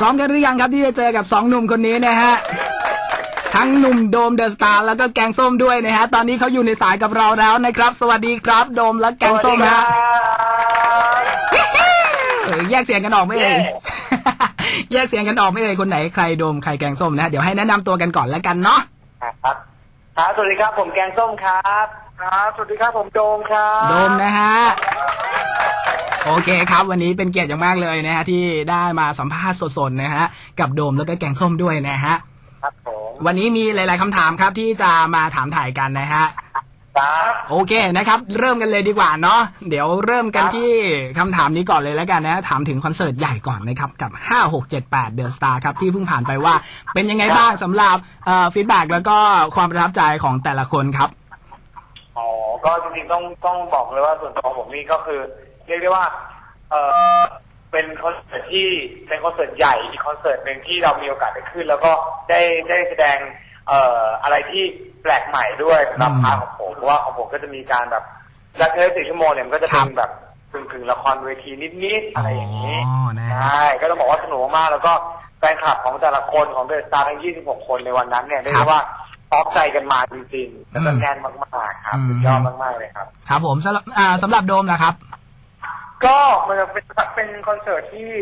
พร้อมกันหรือยังครับที่จะเจอกับสองหนุ่มคนนี้นะฮะทั้งหนุ่มโดมเดอะสตาร์แล้วก็แกงส้มด้วยนะฮะ ตอนนี้เขาอยู่ในสายกับเราแล้วนะครับ สวัสดีครับโดมและแกงส้มฮะเออแยกเสียงกันออกไหม่เอ่ยแยกเสียงกันออกไหม่เอ่ยคนไหนใครโดมใครแกงส้มนะฮะเดี๋ยวให้แนะนำตัวกันก่อนแล้วกันเนาะครับครับสวัสดีครับผมแกงส้มครับ ครับสวัสดีครับผมโดมครับ โดมนะฮะ โอเคครับ วันนี้เป็นเกียรติอย่างมากเลยนะฮะที่ได้มาสัมภาษณ์สดๆนะฮะกับโดมแล้วก็แกงส้มด้วยนะฮะครับผมวันนี้มีหลาย ๆคำถามครับที่จะมาถามถ่ายกันนะฮะครับโอเคนะครับ เริ่มกันเลยดีกว่าเนาะเดี๋ยวเริ่มกันที่คำถามนี้ก่อนเลยแล้วกันนะถามถึงคอนเสิร์ตใหญ่ก่อนนะครับกับ 5 6 7 8 The Star ครับที่เพิ่งผ่านไปว่า เป็นยังไงบ้างสำหรับฟีดแบ็กแล้วก็ความประทับใจของแต่ละคนครับ อ๋อก็จริงๆต้องต้องบอกเลยว่าส่วนตัวของผมนี่ก็คือ เรียกได้ว่า เออเป็นคอนเสิร์ตที่เป็นคอนเสิร์ตใหญ่อีกคอนเสิร์ตหนึ่งที่เรามีโอกาสได้ขึ้น แล้วก็ได้ได้แสดงเอ่ออะไรที่แปลกใหม่ด้วยสำหรับอืมพาร์ทของผมเพราะว่าของผมก็จะมีการแบบรักเธอสี่ชั่วโมงเนี่ยมันก็จะเป็ครันบแบบกึ่งกึ่งๆละครเวทีนิดๆอะไรอย่างนี้อ๋อนะฮะ ใช่ก็ต้องบอกว่าสนุกมากแล้วก็แฟนคลับของแต่ละคนของเดอะสตาร์ทั้ง 26 คนในวันนั้นเนี่ยเรียกได้ว่าพร้อมใจกันมาจริงๆแล้วก็แน่นมากๆครับอืม สุดยอดมากๆเลยครับ ครับผมสำหรับอ่าสำหรับโดมนะครับ ก็มันจะเป็นเป็นคอนเสิร์ตที่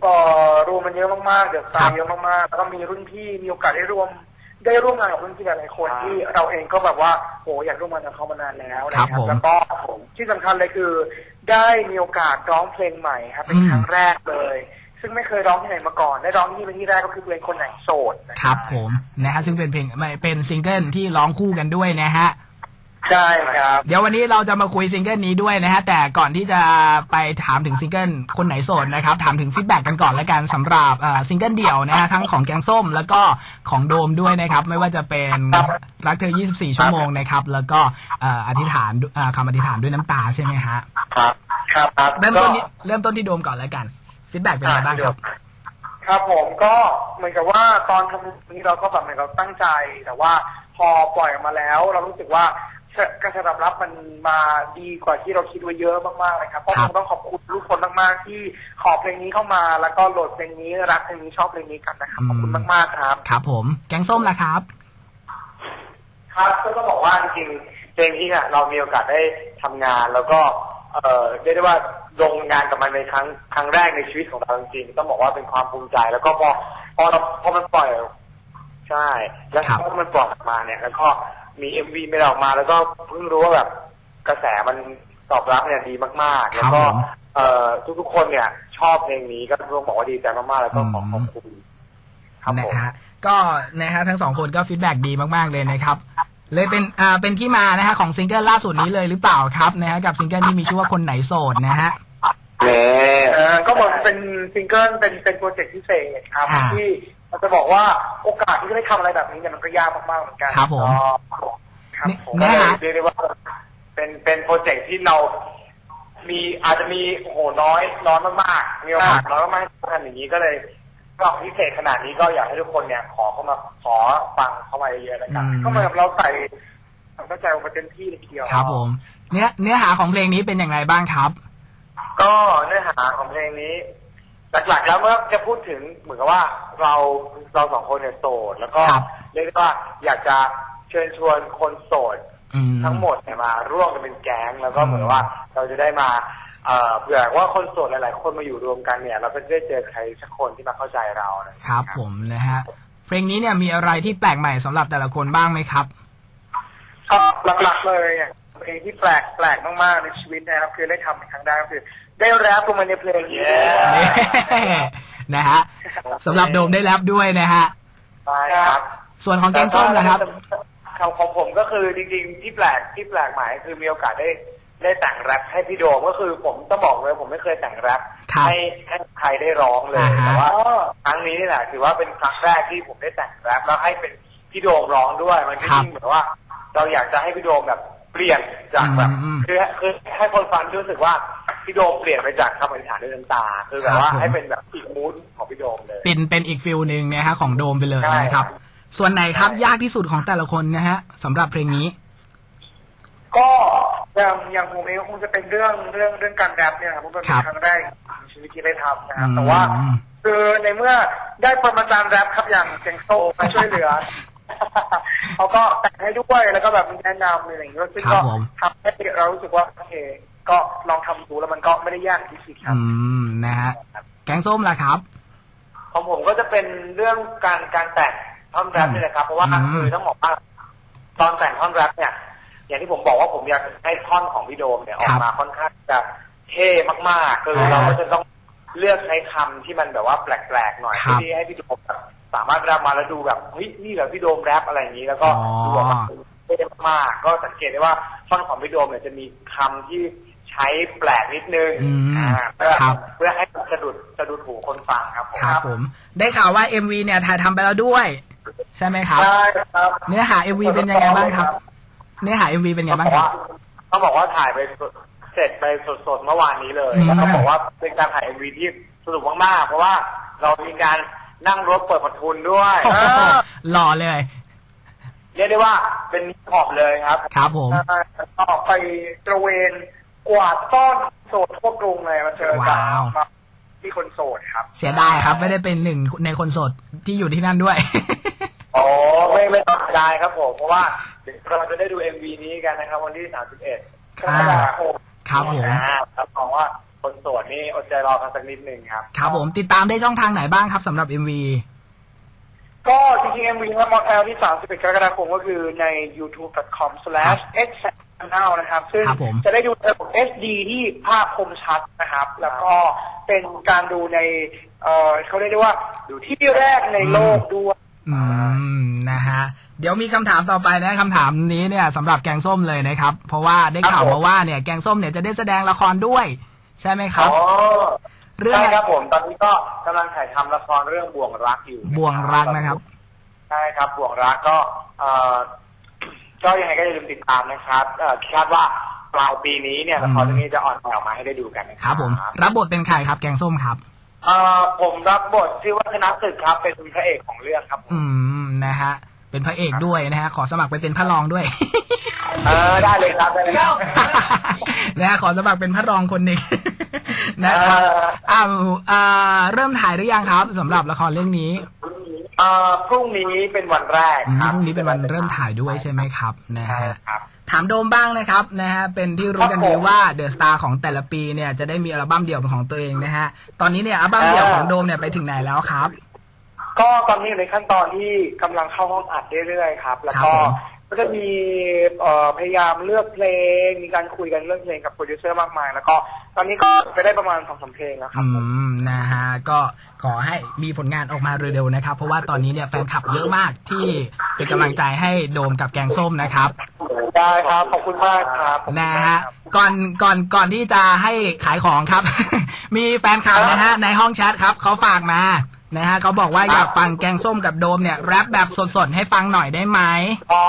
เอ่อรวมมันเยอะมากๆเดือดครัตาบเยอะมากๆแล้วก็มีรุ่นพี่มีโอกาสได้รวม ได้ร่วมงานกับรุ่นพี่หลายๆคนครับที่เราเองก็แบบว่าโหอยากร่วมงานกับเขามานานแล้วนะคครัรับบผมแล้วก็ที่สำคัญเลยคือ ได้มีโอกาสร้องเพลงใหม่ครับเป็นอืม ครั้งแรกเลย ซึ่งไม่เคยร้องที่ไหนมาก่อน ได้ร้องที่นี่เป็นที่แรกก็คือเพลงคนไหนโสดนะครับผมนะฮะซึ่งเป็นเพลงไม่เป็นซิงเกิลที่ร้องคู่กันด้วยนะฮะ ใช่ครับ เดี๋ยววันนี้เราจะมาคุยซิงเกิลนี้ด้วยนะฮะแต่ก่อนที่จะไปถามถึงซิงเกิลคนไหนโสดนะครับถามถึงฟีดแบ็กกันก่อนแล้วกันสำหรับเอ่อซิงเกิลเดี่ยวนะฮะทั้งของแกงส้มแล้วก็ของโดมด้วยนะครับ ไม่ว่าจะเป็นครับรักเธอ 24 ชั่วโมงนะครับ แล้วก็เอ่ออธิษฐานเอ่อคำอธิษฐานด้วยน้ำตาใช่ไหมฮะครับ ครับครับเริ่มต้นที่เริ่มต้นที่โดมก่อนแล้วกันฟีดแบ็กเป็นไงบ้างครับ ครับผมก็เหมือนกับว่าตอนทำนี้เราก็แบบเหมือนกับตั้งใจ แต่ว่าพอปล่อยออกมาแล้ว เรารู้สึกว่า กระแสตอบรับมันมาดีกว่าที่เราคิดไว้เยอะมากๆเลยครับก็ครัคบงต้องขอบคุณทุกคนมากๆ ที่ขอเพลงนี้เข้ามา แล้วก็โหลดเพลงนี้รักเพลงนี้ชอบเพลงนี้กันนะครับขอบคุณมากๆครับ ครับผม แกงส้มละครับ ครับก็ต้องบอกว่าจริงๆเพลงที่เนี่ยเรามีโอกาสได้ทำงานแล้วก็เอ่อเรียกได้ว่าลงงานกับมันในครั้งครั้งแรกในชีวิตของเราจริงๆต้องบอกว่าเป็นความภูมิใจ แล้วก็พอพอเราพอมันปล่อย ใช่ แล้วครับ พอมันปล่อยออกมาเนี่ย แล้วก็มีเอ็มวีไม่ได้ออกมา แล้วก็เพิ่งรู้ว่าแบบกระแสมันตอบรับเนี่ยดีมากๆ แล้วก็ ครับผม เอ่อทุกๆคนเนี่ย ชอบเพลงนี้ก็ต้องบอกว่าดีใจมากๆ แล้วก็ขอขอบคุณครับนะผม ฮะก็นะฮะทั้งสองคนก็ฟีดแบ็กดีมาก ๆ เลยนะครับ เลยเป็นอ่าเป็นที่มานะฮะของซิงเกิลล่าสุดนี้เลยหรือเปล่าครับนะฮะกับซิงเกิลที่มีชื่อว่าคนไหนโสดนะฮะ เน่เออก็เหมือนเป็นซิงเกิลเป็นเป็นโปรเจกต์พิเศษครับอ่าที่เราจะบอกว่าโอกาสที่จะได้ทำอะไรแบบนี้เนี่ยมันก็ยากมากๆเหมือนกันครับผมครับผมนี่ก็นะเลยฮะเรียกได้ว่า เป็นเป็นโปรเจกต์ที่เรา มีอาจจะมีโอ้โหน้อยน้อยมากๆมีโอกาสน้อยมากๆที่ทำอย่างนี้ก็เลยก็พิเศษขนาดนี้ก็อยากให้ทุกคนเนี่ย ขอเข้ามาขอฟังเข้ามาเยอะๆนะคอืรับมก็เหมือนกับเราใส่ความเข้าใจลงไปเต็มที่เลยทีเดียว ครับผม เนื้อเนื้อหาของเพลงนี้เป็นอย่างไรบ้างครับ ก็เนื้อหาของเพลงนี้หลักๆแล้วเมื่อจะพูดถึงเหมือนกับว่าเราเราสองคนเนี่ยโสด แล้วก็ครับเรียกได้ว่าอยากจะเชิญชวนคนโสดอืม ทั้งหมดเนี่ยมาร่วมกันเป็นแก๊งแล้วก็อืมเหมือนว่าเราจะได้มาเอ่อเผื่อว่าคนโสดหลาย ๆ คนมาอยู่รวมกันเนี่ย เราก็จะได้เจอใครสักคนที่มาเข้าใจเรานะ ครับผมนะฮะเพลงนี้เนี่ยมีอะไรที่แปลกใหม่สำหรับแต่ละคนบ้างไหมครับก็หลักๆเลยเนี่ย เพลงที่แปลกแปลกมากๆในชีวิตนะครับ คือได้ทำเป็นครั้งแรกก็คือ ได้แรปลงมาในเพลงนี้นี่นะฮะสำหรับโดมได้รับด้วยนะฮะใช่ครับ ส่วนของแกงส้มนะครับของของผมก็คือจริงๆที่แปลกที่แปลกใหม่คือมีโอกาสได้ได้แต่งแรปให้พี่โดมก็คือผมต้องบอกเลยผมไม่เคยแต่งแรปครับให้ให้ใครได้ร้องเลยอ่าฮะแต่ว่าครั้งนี้นี่แหละถือว่าเป็นครั้งแรกที่ผมได้แต่งแรปแล้วให้เป็นพี่โดมร้องด้วย มันก็ยิ่งเหมือนว่า เราอยากจะให้พี่โดมแบบ เปลี่ยนจากแบบอืมคือคือให้คนฟังรู้สึกว่าพี่โดมเปลี่ยนไปจากคำอธิษฐานด้วยน้ำตา คือแบบว่าครับผม ให้เป็นแบบอีกมูดของพี่โดมเลย เป็นเป็นอีกฟิลหนึ่งนะฮะของโดมไปเลยใช่นะครับ ส่วนไหนครับยากที่สุดของแต่ละคนนะฮะสำหรับเพลงนี้ ก็อย่างอย่างผมเองก็คงจะเป็นเรื่องเรื่องเรื่องการแรปเนี่ยครับเพราะเป็นครับ ครั้งแรกในชีวิตที่ได้ทำนะครับแต่ว่าคือในเมื่อได้ปรมาจารย์แรปครับอย่างเจงโซมาช่วยเหลือ เขาก็แต่งให้ด้วยแล้วก็แบบมีแนะนำอะไรอย่างเงี้ยซึ่งครัก็บผม ทำให้เรารู้สึกว่าโอเค ก็ลองทำดูแล้วมันก็ไม่ได้ยากที่สุดครับอืมนะฮะแกงส้มล่ะครับ ของผมก็จะเป็นเรื่องการการแต่งท่อนแรปอืมนี่แหละครับเพราะว่าอืม คือต้องบอกว่าตอนแต่งท่อนแรปเนี่ย อย่างที่ผมบอกว่าผมอยากให้ท่อนของพี่โดมเนี่ยออกมาค่อนข้างจะเท่มากๆคือเราก็จะต้องเลือกใช้คำที่มันแบบว่าแปลกๆหน่อยครับ ที่ให้พี่โดมแบบ สามารถแรปมาแล้วดูแบบเฮ้ยนี่เหรอพี่โดมแรปอะไรอย่างนี้ แล้วก็อ๋อดูออกมาเท่มากๆก็สังเกตได้ว่าท่อนของพี่โดมเนี่ยจะมีคำที่ใช้แปลกนิดนึงอืมอ่าเพื่อครับเพื่อให้สะดุดสะดุดหูคนฟังครับผมครับผม ได้ข่าวว่า MV เนี่ยถ่ายทำไปแล้วด้วย ใช่ไหมครับใช่ครับเนื้อหา MV เป็นยังไงบ้างครับ เนื้อหา MV เป็นยังไงบ้างครับต้องบอกว่าถ่ายไปสดเสร็จไปสดๆเมื่อวานนี้เลยอืมแล้วต้องบอกว่าเป็นการถ่ายเอ็มวีที่สนุกมากๆเพราะว่าเรามีการ นั่งรถเปิดประทุนด้วยโอ้โหหล่อเลย เรียกได้ว่าเป็นนิขอบเลยครับครับผมแล้วก็ไปตระเวนกวาดต้อนโสดทั่วกรุงเลยมาเจอกับว้าว ที่คนโสดครับเสียดายครับ ไม่ได้เป็นหนึ่งในคนโสดที่อยู่ที่นั่นด้วยอ๋อไม่ไม่ต้องได้ครับผม เพราะว่าเดี๋ยวเราจะได้ดูเอ็มวีนี้กันนะครับ วันที่ 31กรกฎาคมครับผม อ่ารับรองว่า คนโสดนี่อดใจรอกันสักนิดหนึ่งครับ ครับผมติดตามได้ช่องทางไหนบ้างครับสำหรับ MV ก็จริงๆ MV ครับมอเทลที่ 31 กรกฎาคมก็คือใน youtube.com/xchannel นะครับ ซึ่งครับผม จะได้ดูระบบ SD ที่ภาพคมชัดนะครับ แล้วก็เป็นการดูใน เอ่อเขาเรียกได้ว่าดูที่แรกในโลกด้วยอืมนะฮะเดี๋ยวมีคำถามต่อไปนะคำถามนี้เนี่ยสำหรับแกงส้มเลยนะครับ เพราะว่าได้ข่าวครับผมมาว่าเนี่ยแกงส้มเนี่ยจะได้แสดงละครด้วย ใช่ไหมครับ อ๋อเรื่องใช่ครับผมตอนนี้ก็กำลังถ่ายทำละครเรื่องบ่วงรักอยู่บ่วงรักนะครับ ใช่ครับบ่วงรักก็เอ่อก็ยังไงก็อย่าลืมติดตามนะครับเอ่อคาดว่าปลายปีนี้เนี่ยละครเรื่องนี้จะออนแอร์ออกมาให้ได้ดูกันนะคครัรับผม รับบทเป็นใครครับ แกงส้มครับ เอ่อผมรับบทชื่อว่าธนศึกครับ เป็นพระเอกของเรื่องครับผม อืมนะฮะ เป็นพระเอกด้วยนะฮะขอสมัครไปเป็นพระรองด้วย เออได้เลยครับได้เลยครับนะฮะขอสมัครเป็นพระรองคนหนึ่งนะครับเอออ้าวอ่าเริ่มถ่ายหรือยังครับสำหรับละครเรื่องนี้เอ่อพรุ่งนี้เป็นวันแรกอืมครับพรุ่งนี้เป็นวันเริ่มถ่ายด้วยใช่ไหมครับนะใช่ฮะ ครับ ถามโดมบ้างนะครับนะฮะเป็นที่รู้กันครับดีผมว่าเดอะสตาร์ของแต่ละปีเนี่ยจะได้มีอัลบั้มเดี่ยวเป็นของตัวเองนะฮะตอนนี้เนี่ยอัลบั้มเดี่ยวของโดมเนี่ยไปถึงไหนแล้วครับ ก็ตอนนี้อยู่ในขั้นตอนที่กำลังเข้าห้องอัดเรื่อยๆครับ แล้วก็ครับผม ก็จะมีเอ่อพยายามเลือกเพลง มีการคุยกันเรื่องเพลงกับโปรดิวเซอร์มากมาย แล้วก็ตอนนี้ก็ไปได้ประมาณสองสามเพลงแล้วครับ อืมนะฮะก็ขอให้มีผลงานออกมาเร็วๆนะครับ เพราะว่าตอนนี้เนี่ยแฟนคลับเยอะมากที่เป็นกำลังใจให้โดมกับแกงส้มนะครับได้ครับ ขอบคุณมากครับนะฮะก่อนก่อนก่อนที่จะให้ขายของครับ มีแฟนคลับนะฮะในห้องแชทครับเขาฝากมา นะฮะเขาบอกว่าอยากฟังแกงส้มกับโดมเนี่ยแรปแบบสดๆให้ฟังหน่อยได้ไหมอ๋อ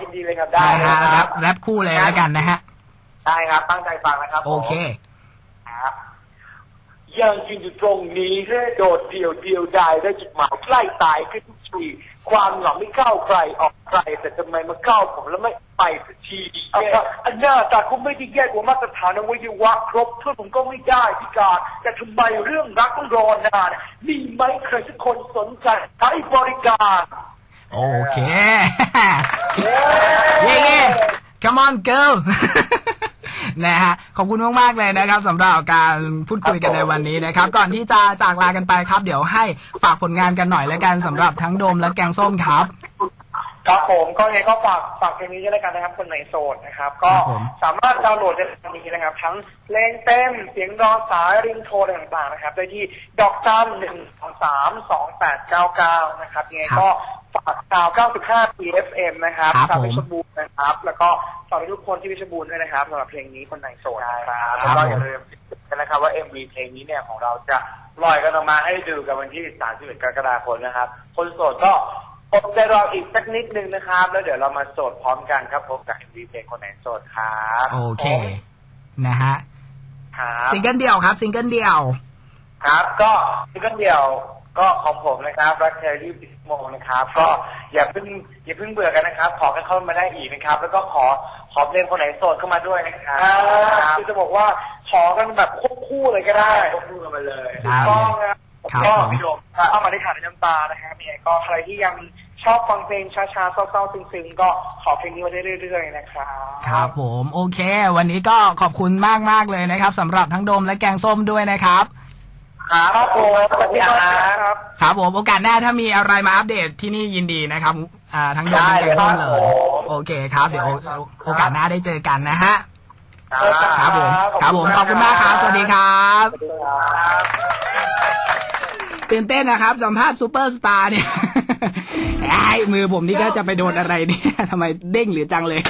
ยินดีเลยครับได้นะคฮะแรรัปแรปคู่เลยแล้วกันนะฮะได้ครับตั้งใจฟังนะครับผมโอเคครับยังยืนอยู่ตรงนี้โดดเดี่ยวเดียวดายได้จุดหมายใกล้ตายขึ้นทุกที ความหลังไม่เข้าใครออกใครแต่ทำไมมาเข้าผมแล้วไม่ไปสักทีเนี่ยอันหน้าตาคุณไม่ได้แย่กว่ามาตรฐานอวัยวะครบเพื่อนผมก็ไม่ได้พิการแต่ทำไมเรื่องรักต้องรอนานมีไหมใครสักคนสนใจให้บริการ โอเคเย้เย้ come on girl นะฮะขอบคุณมากๆเลยนะครับสำหรับการพูดคุยกันในวันนี้นะครับ ก่อนที่จะจากลากันไปครับ เดี๋ยวให้ฝากผลงานกันหน่อยแล้วกันสำหรับทั้งโดมและแกงส้มครับ ครับผมก็ยังไงก็ฝากฝากเพลงนี้ด้วยแล้วกันนะครับ คนไหนโสดนะครับ ก็ครับผม สามารถดาวน์โหลดได้ตอนนี้นะครับ ทั้งเพลงเต็มเสียงรอสายริงโทนอะไรต่างๆนะครับ ได้ที่ดอกจันหนึ่งสองสามสองแปดเก้าเก้านะครับยังไงก็ฝากดาว95 PFM นะครับครับ ชาวผมเพชรบูรณ์นะครับ แล้วก็ฝากทุกคนที่เพชรบูรณ์ด้วยนะครับสำหรับเพลงนี้คนไหนโสดนะครับแล้วก็อย่าลืมนะครับว่า MV เพลงนี้เนี่ยของเราจะปล่อยกันออกมาให้ดูกันวันที่ 31 กรกฎาคมนะครับ คนโสดก็ อดใจรออีกสักนิดนึงนะครับ แล้วเดี๋ยวเรามาโสดพร้อมกันครับผมกับ MV เพลงคนไหนโสดครับโอเค นะฮะครับซิงเกิลเดี่ยวครับ ซิงเกิลเดี่ยว ครับ ก็ซิงเกิลเดียวก็ของผมนะครับรักเธอ20โมงนะครับ ก็อย่าเพิ่งอย่าเพิ่งเบื่อกันนะครับ ขอกันเข้ามาได้อีกนะครับ แล้วก็ขอขอเพลงคนไหนโสดเข้ามาด้วยนะครับอ่าคือจะบอกว่าขอกันแบบควบคู่เลยก็ได้ก็พูดกันมาเลยได้ถูกต้องนะครับผครับ ก็ผมพี่โดมเอามาได้ขาดในน้ำตานะครับเนี่ยก็ใครที่ยังชอบฟังเพลงช้าๆเศร้าๆซึ้งๆ ก็ขอเพลงนี้มาได้เรื่อยๆนะครับครับผมโอเค วันนี้ก็ขอบคุณมากมากๆเลยนะครับสำหรับทั้งโดมและแกงส้มด้วยนะครับครับผมสวัสดีครับครับผมโอกาสหน้าถ้ามีอะไรมาอัปเดตที่นี่ยินดีนะครับ อ่าทั้งโดมและแกงส้มเลยโอเคครับ เดี๋ยวโอโอกาสหน้าได้เจอกันนะฮะครับผมครับผมขอบคุณมากครับสวัสดีครับ ตื่นเต้นนะครับ สัมภาษณ์ซูเปอร์สตาร์เนี่ยไอ้มือผมนี่ก็จะไปโดนอะไรเนี่ยทำไมเด้งหรือจังเลย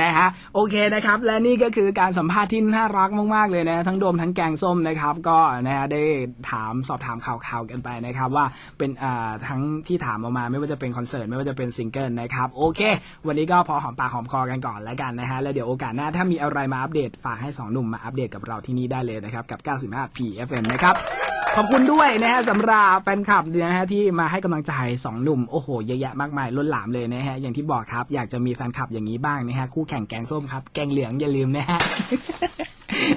นะฮะโอเคนะครับ และนี่ก็คือการสัมภาษณ์ที่น่ารักมาก ๆ เลยนะทั้งโดมทั้งแกงส้มนะครับ ก็นะฮะได้ถามสอบถามข่าวๆกันไปนะครับ ว่าเป็นอ่าทั้งที่ถามออกมาไม่ว่าจะเป็นคอนเสิร์ตไม่ว่าจะเป็นซิงเกิลนะครับโอเค วันนี้ก็พอหอมปากหอมคอกันก่อนแล้วกันนะฮะแล้วเดี๋ยวโอกาสหน้าถ้ามีอะไรมาอัปเดตฝากให้สองหนุ่มมาอัปเดตกับเราที่นี่ได้เลยนะครับกับ 95 PFM นะครับ ขอบคุณด้วยนะฮะสำหรับแฟนคลับนะฮะที่มาให้กำลังใจสองหนุ่มโอ้โหเยอะแยะมากมายล้นหลามเลยนะฮะอย่างที่บอกครับอยากจะมีแฟนคลับอย่างนี้บ้างนะฮะคู่แข่งแกงส้มครับแกงเหลืองอย่าลืมนะฮะ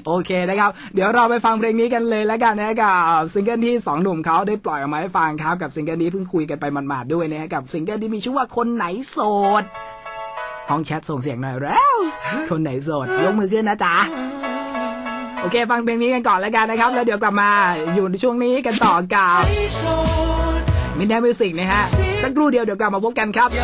โอเคนะครับ เดี๋ยวเราไปฟังเพลงนี้กันเลยแล้วกันนะกับซิงเกิลที่สองหนุ่มเขาได้ปล่อยออกมาให้ฟังครับ กับซิงเกิลนี้เพิ่งคุยกันไปหมาดๆด้วยนะฮะกับซิงเกิลที่มีชื่อว่าคนไหนโสดห้องแชทส่งเสียงหน่อยแล้ว คนไหนโสดยกมือขึ้นนะจ๊ะ โอเค ฟังเพลงนี้กันก่อนแล้วกันนะครับ แล้วเดี๋ยวกลับมาอยู่ในช่วงนี้กันต่อกับมินแดมิวสิกนะฮะ สักครู่เดียวเดี๋ยวกลับมาพบกันครับ